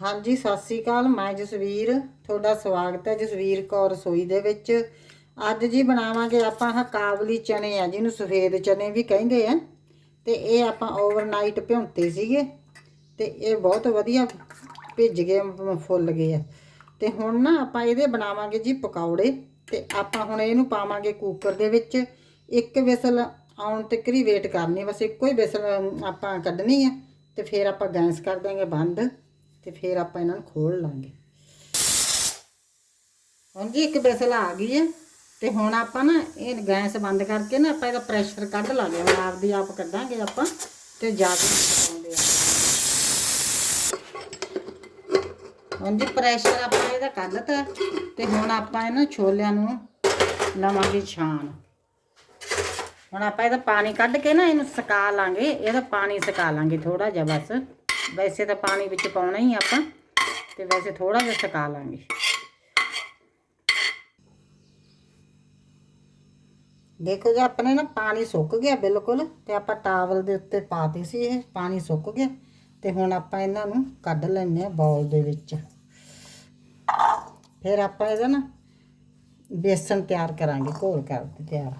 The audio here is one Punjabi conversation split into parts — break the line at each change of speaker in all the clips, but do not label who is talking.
ਹਾਂਜੀ, ਸਤਿ ਸ੍ਰੀ ਅਕਾਲ। ਮੈਂ ਜਸਵੀਰ। ਤੁਹਾਡਾ ਸਵਾਗਤ ਹੈ ਜਸਵੀਰ ਕੌਰ ਰਸੋਈ ਦੇ ਵਿੱਚ। ਅੱਜ ਜੀ ਬਣਾਵਾਂਗੇ ਆਪਾਂ ਆਹ ਕਾਬਲੀ ਚਨੇ ਆ, ਜਿਹਨੂੰ ਸਫੇਦ ਚਨੇ ਵੀ ਕਹਿੰਦੇ ਆ। ਤੇ ਇਹ ਆਪਾਂ ਓਵਰਨਾਈਟ ਭਿਉਂਤੇ ਸੀਗੇ। ਤੇ ਇਹ ਬਹੁਤ ਵਧੀਆ ਭਿੱਜ ਗਏ, ਫੁੱਲ ਗਏ ਆ। ਤੇ ਹੁਣ ਨਾ ਆਪਾਂ ਇਹਦੇ ਬਣਾਵਾਂਗੇ ਜੀ ਪਕੌੜੇ। ਤੇ ਆਪਾਂ ਹੁਣ ਇਹਨੂੰ ਪਾਵਾਂਗੇ ਕੁੱਕਰ ਦੇ ਵਿੱਚ। ਇੱਕ ਵਿਸਲ ਆਉਣ ਤੱਕ ਹੀ ਵੇਟ ਕਰਨੀ, ਬਸ ਇੱਕੋ ਹੀ ਵਿਸਲ ਆਪਾਂ ਕੱਢਣੀ ਆ। ਤੇ ਫਿਰ ਆਪਾਂ ਗੈਸ ਕਰ ਦਾਂਗੇ ਬੰਦ। ਤੇ ਫਿਰ ਆਪਾਂ ਇਹਨਾਂ ਨੂੰ ਖੋਲ ਲਾਂਗੇ। ਹੁਣ ਜੀ ਇੱਕ ਵਿਸਲ ਆ ਗਈ ਹੈ ਤੇ ਹੁਣ ਆਪਾਂ ਨਾ ਇਹ ਗੈਸ ਬੰਦ ਕਰਕੇ ਨਾ ਆਪਾਂ ਇਹਦਾ ਪ੍ਰੈਸ਼ਰ ਕੱਢ ਲਾਂਗੇ। ਹੁਣ ਆਪਦੀ ਆਪ ਕੱਢਾਂਗੇ ਆਪਾਂ ਤੇ ਜਾ ਕੇ ਪਕਾਉਂਦੇ ਆ ਹੁਣ ਜੀ ਪ੍ਰੈਸ਼ਰ ਆਪਾਂ ਇਹਦਾ ਕੱਢਤਾ ਤੇ ਹੁਣ ਆਪਾਂ ਇਹਨਾਂ ਛੋਲਿਆਂ ਨੂੰ ਲਵਾਂਗੇ ਛਾਣ। ਹੁਣ ਆਪਾਂ ਇਹਦਾ ਪਾਣੀ ਕੱਢ ਕੇ ਨਾ ਇਹਨੂੰ ਸੁਕਾ ਲਾਂਗੇ। ਇਹਦਾ ਪਾਣੀ ਸੁਕਾ ਲਾਂਗੇ ਥੋੜਾ ਜਿਹਾ ਬਸ। ਵੈਸੇ ਤਾਂ ਪਾਣੀ ਵਿੱਚ ਪਾਉਣਾ ਹੀ ਆਪਾਂ, ਤੇ ਵੈਸੇ ਥੋੜਾ ਜਿਹਾ ਸੁਕਾ ਲਾਂਗੇ। ਦੇਖੋ ਜੀ, ਆਪਣੇ ਨਾ ਪਾਣੀ ਸੁੱਕ ਗਿਆ ਬਿਲਕੁਲ, ਤੇ ਆਪਾਂ ਟਾਵਲ ਦੇ ਉੱਤੇ ਪਾਤੀ ਸੀ ਇਹ, ਪਾਣੀ ਸੁੱਕ ਗਿਆ, ਤੇ ਹੁਣ ਆਪਾਂ ਇਹਨਾਂ ਨੂੰ ਕੱਢ ਲੈਣੇ ਆ ਬਾਉਲ ਦੇ ਵਿੱਚ। ਫਿਰ ਆਪਾਂ ਇਹਦਾ ਨਾ ਬੇਸਨ ਤਿਆਰ ਕਰਾਂਗੇ, ਘੋਲ ਕਰਕੇ ਤਿਆਰ।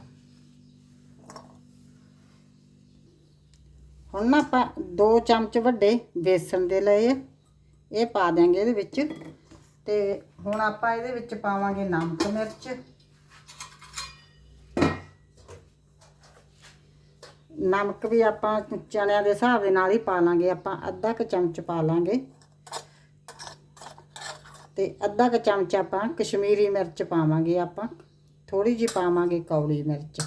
ਹੁਣ ਨਾ ਆਪਾਂ 2 ਚਮਚ ਵੱਡੇ ਬੇਸਣ ਦੇ ਲਏ ਆ। ਇਹ ਪਾ ਦਿਆਂਗੇ ਇਹਦੇ ਵਿੱਚ। ਤੇ ਹੁਣ ਆਪਾਂ ਇਹਦੇ ਵਿੱਚ ਪਾਵਾਂਗੇ ਨਮਕ, ਮਿਰਚ। ਨਮਕ ਵੀ ਆਪਾਂ ਚਣਿਆਂ ਦੇ ਹਿਸਾਬ ਦੇ ਨਾਲ ਹੀ ਪਾ ਲਾਂਗੇ। ਆਪਾਂ ਅੱਧਾ ਕੁ ਚਮਚ ਪਾ ਲਾਂਗੇ। ਤੇ ਅੱਧਾ ਕੁ ਚਮਚ ਆਪਾਂ ਕਸ਼ਮੀਰੀ ਮਿਰਚ ਪਾਵਾਂਗੇ ਆਪਾਂ। ਥੋੜੀ ਜਿਹੀ ਪਾਵਾਂਗੇ ਕੌੜੀ ਮਿਰਚ।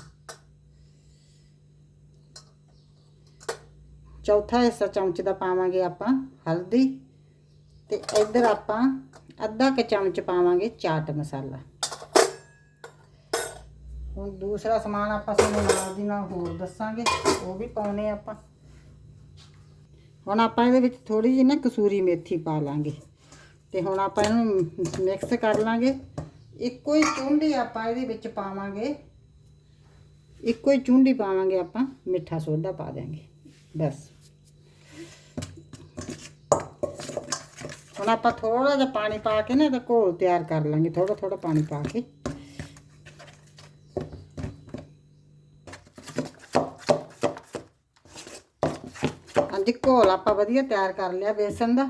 ਚੌਥਾ ਹਿੱਸਾ ਚਮਚ ਦਾ ਪਾਵਾਂਗੇ ਆਪਾਂ ਹਲਦੀ ਤੇ ਇੱਧਰ ਆਪਾਂ ਅੱਧਾ ਕੁ ਚਮਚ ਪਾਵਾਂਗੇ ਚਾਟ ਮਸਾਲਾ। ਹੁਣ ਦੂਸਰਾ ਸਮਾਨ ਆਪਾਂ ਤੁਹਾਨੂੰ ਨਾਲ ਦੀ ਨਾਲ ਹੋਰ ਦੱਸਾਂਗੇ, ਉਹ ਵੀ ਪਾਉਣੇ ਆਪਾਂ। ਹੁਣ ਆਪਾਂ ਇਹਦੇ ਵਿੱਚ ਥੋੜੀ ਜਿਹੀ ਨਾ ਕਸੂਰੀ ਮੇਥੀ ਪਾ ਲਾਂਗੇ ਤੇ ਹੁਣ ਆਪਾਂ ਇਹਨੂੰ ਮਿਕਸ ਕਰ ਲਾਂਗੇ। ਇੱਕੋ ਹੀ ਚੁੰਡੀ ਆਪਾਂ ਇਹਦੇ ਵਿੱਚ ਪਾਵਾਂਗੇ। ਇੱਕੋ ਹੀ ਚੁੰਡੀ ਪਾਵਾਂਗੇ ਆਪਾਂ, ਮਿੱਠਾ ਸੋਡਾ ਪਾ ਦਿਆਂਗੇ। ਬਸ। ਹੁਣ ਆਪਾਂ ਥੋੜਾ ਜਿਹਾ ਪਾਣੀ ਪਾ ਕੇ ਨਾ ਇਹਦਾ ਘੋਲ ਤਿਆਰ ਕਰ ਲਾਂਗੇ ਥੋੜਾ ਥੋੜਾ ਪਾਣੀ ਪਾ ਕੇ। ਹਾਂਜੀ, ਘੋਲ ਆਪਾਂ ਵਧੀਆ ਤਿਆਰ ਕਰ ਲਿਆ ਬੇਸਨ ਦਾ।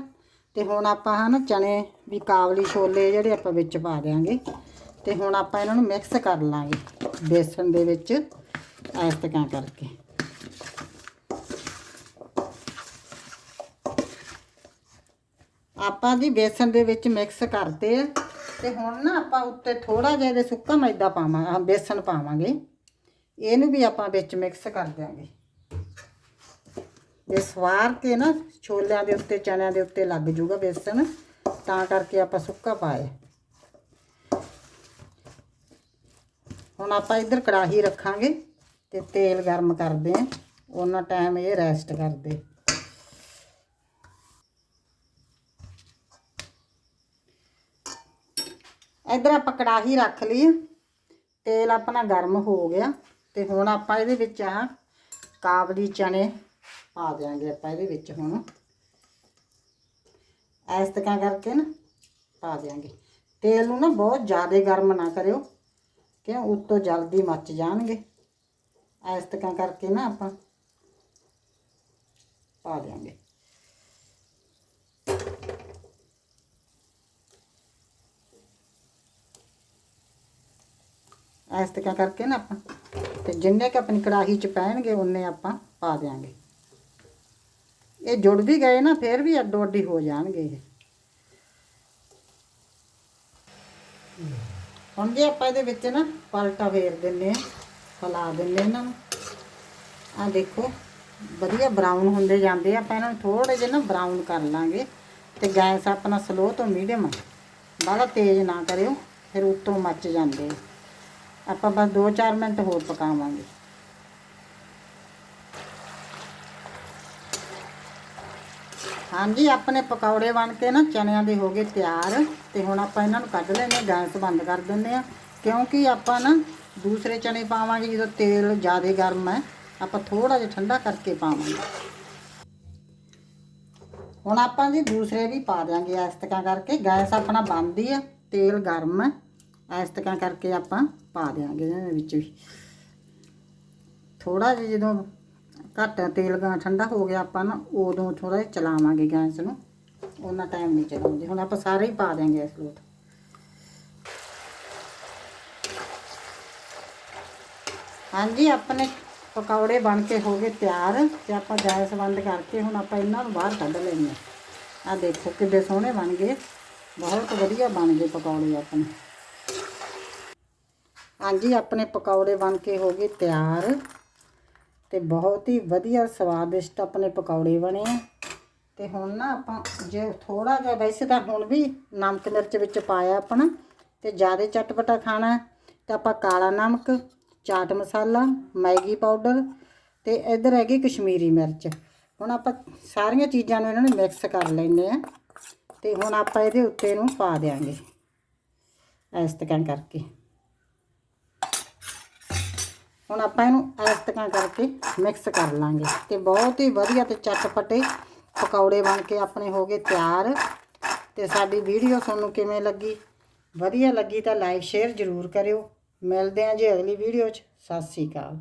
ਤੇ ਹੁਣ ਆਪਾਂ ਹਨ ਚਨੇ ਵੀ ਕਾਬਲੀ ਛੋਲੇ ਜਿਹੜੇ ਆਪਾਂ ਵਿੱਚ ਪਾ ਦੇਾਂਗੇ ਤੇ ਹੁਣ ਆਪਾਂ ਇਹਨਾਂ ਨੂੰ ਮਿਕਸ ਕਰ ਲਾਂਗੇ ਬੇਸਨ ਦੇ ਵਿੱਚ ਇਸ ਤਰ੍ਹਾਂ ਕਰਕੇ। ਆਪਾਂ ਜੀ ਬੇਸਨ ਦੇ ਵਿੱਚ ਮਿਕਸ ਕਰਤੇ ਆ। ਤੇ ਹੁਣ ਨਾ ਆਪਾਂ ਉੱਤੇ ਥੋੜਾ ਜਿਹਾ ਇਹਦੇ ਸੁੱਕਾ ਮੈਦਾ ਪਾਵਾਂਗੇ ਬੇਸਨ ਪਾਵਾਂਗੇ। ਇਹਨੂੰ ਵੀ ਆਪਾਂ ਵਿੱਚ ਮਿਕਸ ਕਰ ਦਿਆਂਗੇ। ਇਹ ਸਵਾਰ ਕੇ ਨਾ ਛੋਲਿਆਂ ਦੇ ਉੱਤੇ, ਚਨਿਆਂ ਦੇ ਉੱਤੇ ਲੱਗ ਜੂਗਾ ਬੇਸਨ, ਤਾਂ ਕਰਕੇ ਆਪਾਂ ਸੁੱਕਾ ਪਾਇਆ। ਹੁਣ ਆਪਾਂ ਇੱਧਰ ਕੜਾਹੀ ਰੱਖਾਂਗੇ ਤੇ ਤੇਲ ਗਰਮ ਕਰਦੇ ਆਂ। ਉਹਨਾਂ ਟਾਈਮ ਇਹ ਰੈਸਟ ਕਰਦੇ। ਇੱਧਰ ਆਪਾਂ ਕੜਾਹੀ ਰੱਖ ਲਈ ਤੇਲ ਆਪਣਾ ਗਰਮ ਹੋ ਗਿਆ ਤੇ ਹੁਣ ਆਪਾਂ ਇਹਦੇ ਵਿੱਚ ਆਹ ਕਾਬਲੀ ਚਨੇ ਪਾ ਦਿਆਂਗੇ ਆਪਾਂ ਇਹਦੇ ਵਿੱਚ ਹੁਣ। ਇਸ ਤਰ੍ਹਾਂ ਕਰਕੇ ਨਾ ਪਾ ਦਿਆਂਗੇ। ਤੇਲ ਨੂੰ ਨਾ ਬਹੁਤ ਜ਼ਿਆਦਾ ਗਰਮ ਨਾ ਕਰਿਓ, ਕਿਉਂ? ਉੱਤੋਂ ਜਲਦੀ ਮੱਚ ਜਾਣਗੇ। ਇਸ ਤਰ੍ਹਾਂ ਕਰਕੇ ਨਾ ਆਪਾਂ ਪਾ ਦਿਆਂਗੇ। ਇਸ ਤਰ੍ਹਾਂ ਕਰਕੇ ਨਾ ਆਪਾਂ। ਤੇ ਜਿੰਨੇ ਕਿ ਆਪਣੀ ਕੜਾਹੀ ਚ ਪੈਣਗੇ ਉਹਨੇ ਆਪਾਂ ਪਾ ਦਿਆਂਗੇ। ਇਹ ਜੁੜ ਵੀ ਗਏ ਨਾ, ਫਿਰ ਵੀ ਅੱਡੋ ਅੱਡੀ ਹੋ ਜਾਣਗੇ ਇਹ। ਹੁਣ ਜੇ ਆਪਾਂ ਇਹਦੇ ਵਿੱਚ ਨਾ ਪਲਟਾ ਫੇਰ ਦਿੰਨੇ ਆ ਹਿਲਾ ਦਿੰਨੇ ਇਹਨਾਂ ਨੂੰ। ਆ ਦੇਖੋ, ਵਧੀਆ ਬਰਾਊਨ ਹੁੰਦੇ ਜਾਂਦੇ ਆ, ਆਪਾਂ ਇਹਨਾਂ ਨੂੰ ਥੋੜੇ ਜਿਹਾ ਨਾ ਬਰਾਊਨ ਕਰ ਲਾਂਗੇ। ਤੇ ਗੈਸ ਆਪਣਾ ਸਲੋ ਤੋਂ ਮੀਡੀਅਮ ਬਾਹਲਾ ਤੇਜ਼ ਨਾ ਕਰਿਓ, ਫਿਰ ਉੱਤੋਂ ਮੱਚ ਜਾਂਦੇ ਆ। ਆਪਾਂ ਬਸ 2-4 ਮਿੰਟ ਹੋਰ ਪਕਾਵਾਂਗੇ। ਹਾਂਜੀ, ਆਪਣੇ ਪਕੌੜੇ ਬਣ ਕੇ ਨਾ ਚਨਿਆਂ ਦੇ ਹੋ ਗਏ ਤਿਆਰ ਤੇ ਹੁਣ ਆਪਾਂ ਇਹਨਾਂ ਨੂੰ ਕੱਢ ਲੈਣੇ ਗੈਸ ਬੰਦ ਕਰ ਦਿੰਦੇ ਆ ਕਿਉਂਕਿ ਆਪਾਂ ਨਾ ਦੂਸਰੇ ਚਨੇ ਪਾਵਾਂਗੇ ਜਦੋਂ ਤੇਲ ਜ਼ਿਆਦਾ ਗਰਮ ਹੈ, ਆਪਾਂ ਥੋੜਾ ਜਿਹਾ ਠੰਡਾ ਕਰਕੇ ਪਾਵਾਂਗੇ। ਹੁਣ ਆਪਾਂ ਜੀ ਦੂਸਰੇ ਵੀ ਪਾ ਦਿਆਂਗੇ ਇਸ ਤਰ੍ਹਾਂ ਕਰਕੇ, ਗੈਸ ਆਪਣਾ ਬੰਦ ਆ ਤੇਲ ਗਰਮ ਹੈ। ਇਸ ਤਰ੍ਹਾਂ ਕਰਕੇ ਆਪਾਂ ਪਾ ਦਿਆਂਗੇ ਇਹਦੇ ਵਿੱਚ ਵੀ। ਥੋੜਾ ਜਿਹਾ ਜਦੋਂ ਘੱਟ ਤੇਲ ਗਾ ਠੰਡਾ ਹੋ ਗਿਆ ਆਪਾਂ ਨਾ, ਉਦੋਂ ਥੋੜਾ ਜਿਹਾ ਚਲਾਵਾਂਗੇ ਗੈਸ ਨੂੰ। ਉਹਨਾਂ ਟਾਈਮ ਨਹੀਂ ਚਲਾਉਂਦੇ। ਹੁਣ ਆਪਾਂ ਸਾਰੇ ਹੀ ਪਾ ਦਿਆਂਗੇ ਇਸ ਲੋਟ। ਹਾਂਜੀ, ਆਪਣੇ ਪਕੌੜੇ ਬਣ ਕੇ ਹੋ ਗਏ ਤਿਆਰ ਤੇ ਆਪਾਂ ਗੈਸ ਬੰਦ ਕਰਕੇ ਹੁਣ ਆਪਾਂ ਇਹਨਾਂ ਨੂੰ ਬਾਹਰ ਕੱਢ ਲੈਣੇ ਆ ਦੇਖੋ ਕਿੱਡੇ ਸੋਹਣੇ ਬਣ ਗਏ। ਬਹੁਤ ਵਧੀਆ ਬਣ ਗਏ ਪਕੌੜੇ ਆਪਣੇ। ਹਾਂਜੀ, ਆਪਣੇ ਪਕੌੜੇ ਬਣ ਕੇ ਹੋ ਗਏ ਤਿਆਰ ਤੇ ਬਹੁਤ ਹੀ ਵਧੀਆ ਸਵਾਦਿਸ਼ਟ ਆਪਣੇ ਪਕੌੜੇ ਬਣੇ ਆ। ਤੇ ਹੁਣ ਨਾ ਆਪਾਂ ਜੇ ਥੋੜਾ ਜਿਹਾ ਵੈਸੇ ਤਾਂ ਹੁਣ ਵੀ ਨਮਕ ਮਿਰਚ ਵਿੱਚ ਪਾਇਆ ਆਪਣਾ ਤੇ ਜ਼ਿਆਦਾ ਚਟਪਟਾ ਖਾਣਾ ਹੈ ਤਾਂ ਆਪਾਂ ਕਾਲਾ ਨਮਕ, ਚਾਟ ਮਸਾਲਾ, ਮੈਗੀ ਪਾਊਡਰ ਤੇ ਇਧਰ ਹੈਗੀ ਕਸ਼ਮੀਰੀ ਮਿਰਚ। ਹੁਣ ਆਪਾਂ ਸਾਰੀਆਂ ਚੀਜ਼ਾਂ ਨੂੰ ਇਹਨਾਂ ਨੂੰ ਮਿਕਸ ਕਰ ਲੈਂਦੇ ਆ ਤੇ ਹੁਣ ਆਪਾਂ ਇਹਦੇ ਉੱਤੇ ਨੂੰ ਪਾ ਦੇਾਂਗੇ ਇਸ ਤਰ੍ਹਾਂ ਕਰਕੇ। ਹੁਣ ਆਪਾਂ ਇਹਨੂੰ ਇਸ ਤਰ੍ਹਾਂ ਕਰਕੇ ਮਿਕਸ ਕਰ ਲਾਂਗੇ ਤੇ ਬਹੁਤ ਹੀ ਵਧੀਆ ਤੇ ਚਟਪਟੇ ਪਕੌੜੇ ਬਣ ਕੇ ਆਪਣੇ ਹੋ ਗਏ ਤਿਆਰ। ਤੇ ਸਾਡੀ ਵੀਡੀਓ ਤੁਹਾਨੂੰ ਕਿਵੇਂ ਲੱਗੀ? ਵਧੀਆ ਲੱਗੀ ਤਾਂ ਲਾਈਕ ਸ਼ੇਅਰ ਜ਼ਰੂਰ ਕਰਿਓ। ਮਿਲਦੇ ਹਾਂ ਜੀ ਅਗਲੀ ਵੀਡੀਓ 'ਚ। ਸਤਿ ਸ੍ਰੀ ਅਕਾਲ।